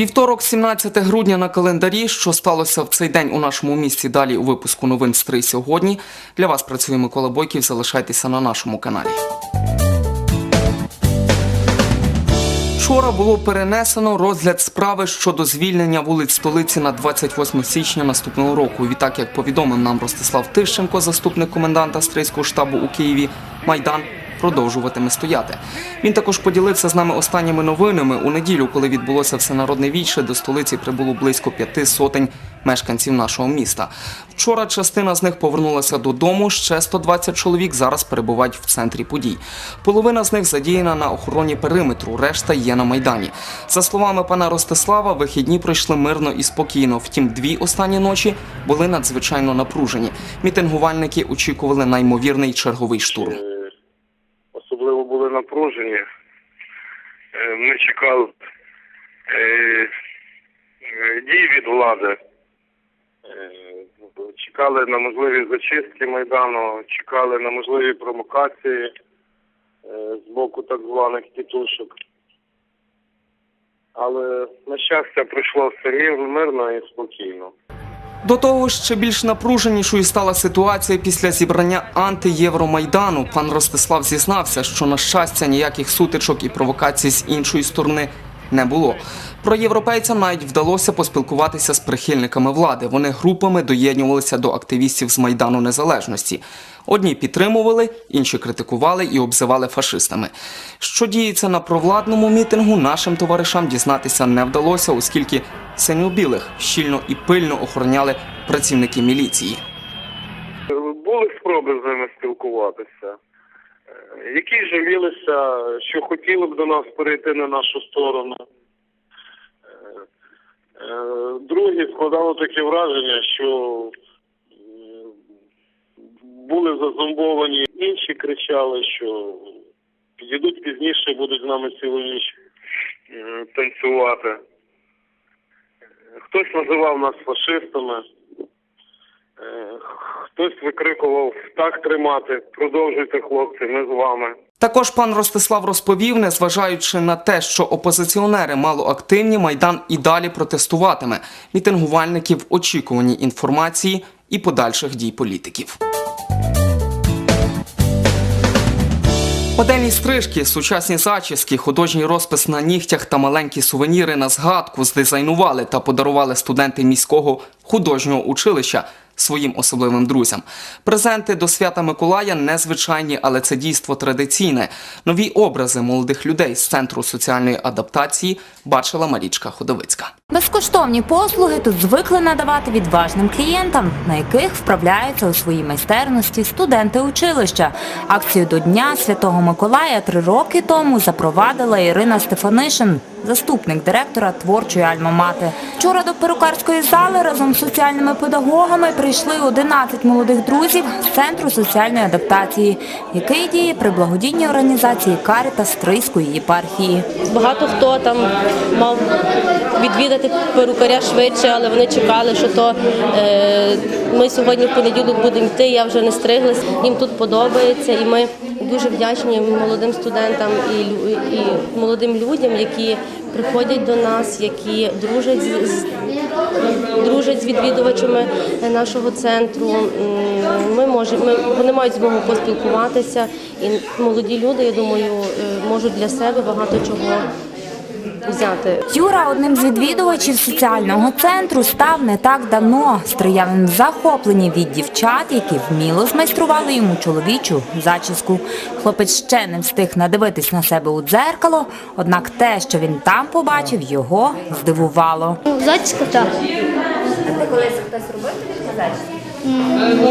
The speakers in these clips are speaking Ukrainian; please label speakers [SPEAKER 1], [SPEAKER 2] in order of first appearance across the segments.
[SPEAKER 1] Вівторок, 17 грудня на календарі. Що сталося в цей день у нашому місті? Далі у випуску новин з 3 сьогодні. Для вас працює Микола Бойків. Залишайтеся на нашому каналі. Вчора було перенесено розгляд справи щодо звільнення вулиць столиці на 28 січня наступного року. Відтак, як повідомив нам Ростислав Тищенко, заступник коменданта стрийського штабу у Києві, майдан продовжуватиме стояти. Він також поділився з нами останніми новинами. У неділю, коли відбулося всенародне віче, до столиці прибуло близько п'яти сотень мешканців нашого міста. Вчора частина з них повернулася додому. Ще 120 чоловік зараз перебувають в центрі подій. Половина з них задіяна на охороні периметру, решта є на майдані. За словами пана Ростислава, вихідні пройшли мирно і спокійно. Втім, дві останні ночі були надзвичайно напружені. Мітингувальники очікували наймовірний черговий штурм.
[SPEAKER 2] Особливо напружені. Е, Ми чекали е, е, дій від влади. Чекали на можливі зачистки Майдану, чекали на можливі провокації з боку так званих тітушок. Але, на щастя, пройшло все мирно і спокійно.
[SPEAKER 1] До того ще більш напруженішою стала ситуація після зібрання антиєвромайдану. Пан Ростислав зізнався, що на щастя ніяких сутичок і провокацій з іншої сторони не було. Про європейцям навіть вдалося поспілкуватися з прихильниками влади. Вони групами доєднувалися до активістів з майдану незалежності. Одні підтримували, інші критикували і обзивали фашистами. Що діється на провладному мітингу, нашим товаришам дізнатися не вдалося, оскільки синьо-білих щільно і пильно охороняли працівники міліції.
[SPEAKER 2] Були спроби з ними спілкуватися, е, які жалілися, що хотіли б до нас перейти на нашу сторону. Е, е, Другі складало таке враження, що були зазомбовані, інші кричали, що підійдуть пізніше, будуть з нами цілу ніч е, танцювати. Хтось називав нас фашистами. Е, Хтось викрикував так тримати, продовжуйте, хлопці, ми з вами.
[SPEAKER 1] Також пан Ростислав розповів, незважаючи на те, що опозиціонери мало активні, майдан і далі протестуватиме. Мітингувальники в очікуванні інформації і подальших дій політиків. Модельні стрижки, сучасні зачіски, художній розпис на нігтях та маленькі сувеніри на згадку здизайнували та подарували студенти міського художнього училища своїм особливим друзям. Презенти до свята Миколая незвичайні, але це дійство традиційне. Нові образи молодих людей з центру соціальної адаптації бачила Марічка Ходовицька.
[SPEAKER 3] Безкоштовні послуги тут звикли надавати відважним клієнтам, на яких вправляються у своїй майстерності студенти училища. Акцію до Дня Святого Миколая три роки тому запровадила Ірина Стефанишин, заступник директора творчої альма-мати. Вчора до перукарської зали разом з соціальними педагогами прийшли 11 молодих друзів з центру соціальної адаптації, який діє при благодійній організації Каріта Стрийської єпархії.
[SPEAKER 4] Багато хто там мав відвідати перукаря швидше, але вони чекали, що то е, ми сьогодні в понеділок будемо йти. Я вже не стриглась. Їм тут подобається, і ми дуже вдячні молодим студентам і, і молодим людям, які приходять до нас, які дружать з, з відвідувачами нашого центру. Ми можемо, ми, вони мають змогу поспілкуватися, і молоді люди, я думаю, е, можуть для себе багато чого взяти.
[SPEAKER 3] Юра одним з відвідувачів соціального центру став не так давно. Стріяв в захопленні від дівчат, які вміло змайстрували йому чоловічу зачіску. Хлопець ще не встиг надивитись на себе у дзеркало, однак те, що він там побачив, його здивувало.
[SPEAKER 5] Зачіска так.
[SPEAKER 3] Колись хтось робив тобі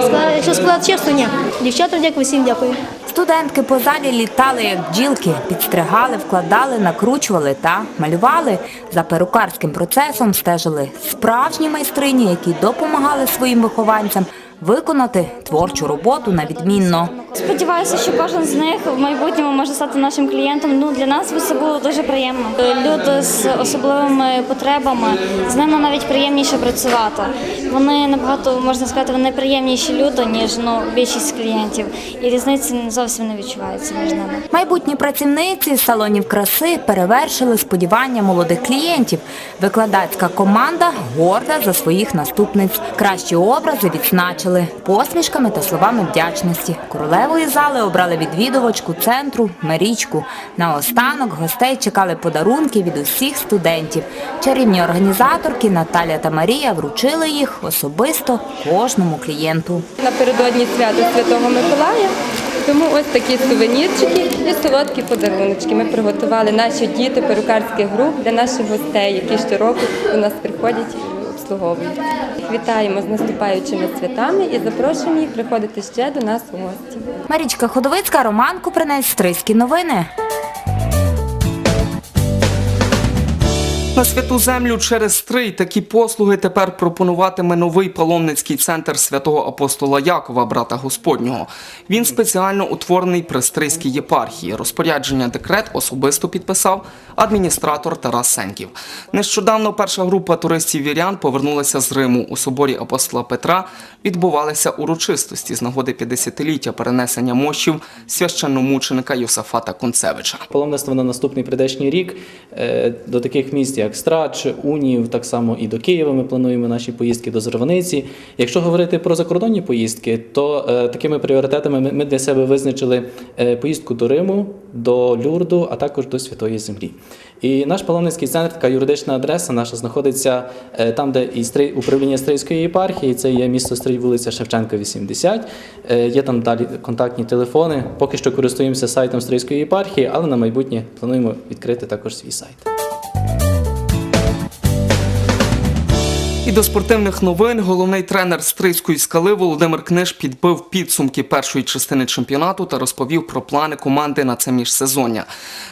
[SPEAKER 5] Ска- Якщо сказати чесно, ні. Дівчатам дякую, всім дякую.
[SPEAKER 3] Студентки по залі літали як бджілки, підстригали, вкладали, накручували та малювали. За перукарським процесом стежили справжні майстрині, які допомагали своїм вихованцям виконати творчу роботу на відмінно.
[SPEAKER 6] Сподіваюся, що кожен з них в майбутньому може стати нашим клієнтом. Ну для нас це було дуже приємно. Люди з особливими потребами з ними навіть приємніше працювати. Вони набагато можна сказати, вони приємніші люди, ніж ну більшість клієнтів, і різниці зовсім не відчувається між ними.
[SPEAKER 3] Майбутні працівниці салонів краси перевершили сподівання молодих клієнтів. Викладацька команда горда за своїх наступниць. Кращі образи відзначили посмішками та словами вдячності. Королевою зали обрали відвідувачку центру Марічку. Наостанок гостей чекали подарунки від усіх студентів. Чарівні організаторки Наталя та Марія вручили їх особисто кожному клієнту.
[SPEAKER 7] Напередодні свята Святого Миколая. Тому ось такі сувенірчики і солодкі подаруночки. Ми приготували наші діти перукарських груп для наших гостей, які щороку до нас приходять і обслуговують. Вітаємо з наступаючими святами і запрошуємо їх приходити ще до нас у гості.
[SPEAKER 3] Марічка Ходовицька, Роман Купринець, Стрийські новини.
[SPEAKER 1] На святу землю через Стрий такі послуги тепер пропонуватиме новий паломницький центр святого апостола Якова, брата Господнього. Він спеціально утворений при Стрийській єпархії. Розпорядження декрет особисто підписав адміністратор Тарас Сенків. Нещодавно перша група туристів вірян повернулася з Риму. У соборі апостола Петра відбувалися урочистості з нагоди 50-ліття перенесення мощів священномученика Йосафата Концевича.
[SPEAKER 8] Паломництво на наступний прийдешній рік е, до таких місць, як Страч, Унів, так само і до Києва. Ми плануємо наші поїздки до Зарваниці. Якщо говорити про закордонні поїздки, то е, такими пріоритетами ми- для себе визначили е, поїздку до Риму, до Люрду, а також до Святої Землі. І наш паломницький центр, така юридична адреса наша, знаходиться е, там, де і Стрий- управління Стрийської єпархії. Це є місто Стрий, вулиця Шевченка, 80. Е, Є там далі контактні телефони. Поки що користуємося сайтом Стрийської єпархії, але на майбутнє плануємо відкрити також свій сайт.
[SPEAKER 1] І до спортивних новин головний тренер Стрийської скали Володимир Книж підбив підсумки першої частини чемпіонату та розповів про плани команди на це міжсезоння.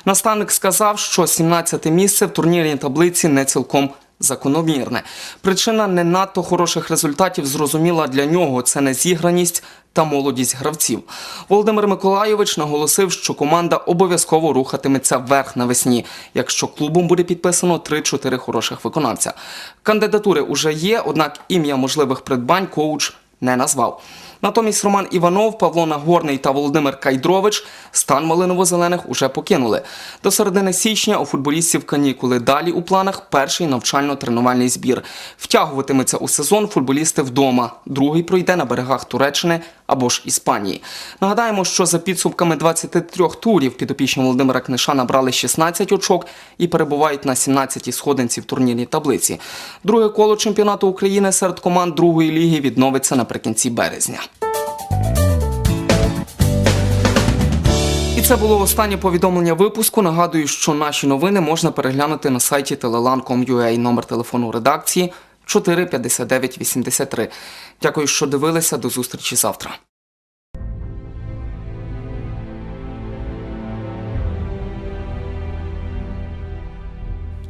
[SPEAKER 1] Наставник сказав, що 17-те місце в турнірній таблиці не цілком закономірне. Причина не надто хороших результатів зрозуміла для нього це незіграність та молодість гравців. Володимир Миколайович наголосив, що команда обов'язково рухатиметься вверх навесні, якщо клубом буде підписано 3-4 хороших виконавця. Кандидатури уже є, однак ім'я можливих придбань коуч не назвав. Натомість Роман Іванов, Павло Нагорний та Володимир Кайдрович стан малиново-зелених уже покинули. До середини січня у футболістів канікули. Далі у планах перший навчально-тренувальний збір. Втягуватиметься у сезон футболісти вдома. Другий пройде на берегах Туреччини або ж Іспанії. Нагадаємо, що за підсумками 23 турів підопічні Володимира Книша набрали 16 очок і перебувають на 17-й сходинці в турнірній таблиці. Друге коло чемпіонату України серед команд другої ліги відновиться наприкінці березня. Це було останнє повідомлення випуску. Нагадую, що наші новини можна переглянути на сайті telelan.com.ua, номер телефону редакції 45983. Дякую, що дивилися. До зустрічі завтра.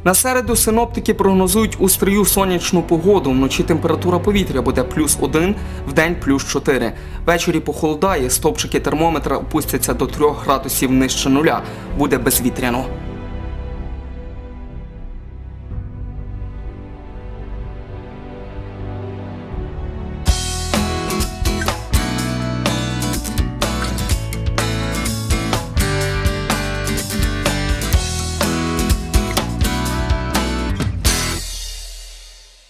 [SPEAKER 1] На середу синоптики прогнозують у сонячну погоду. Вночі температура повітря буде плюс 1, вдень плюс 4. Ввечері похолодає, стопчики термометра опустяться до 3 градусів нижче нуля. Буде безвітряно.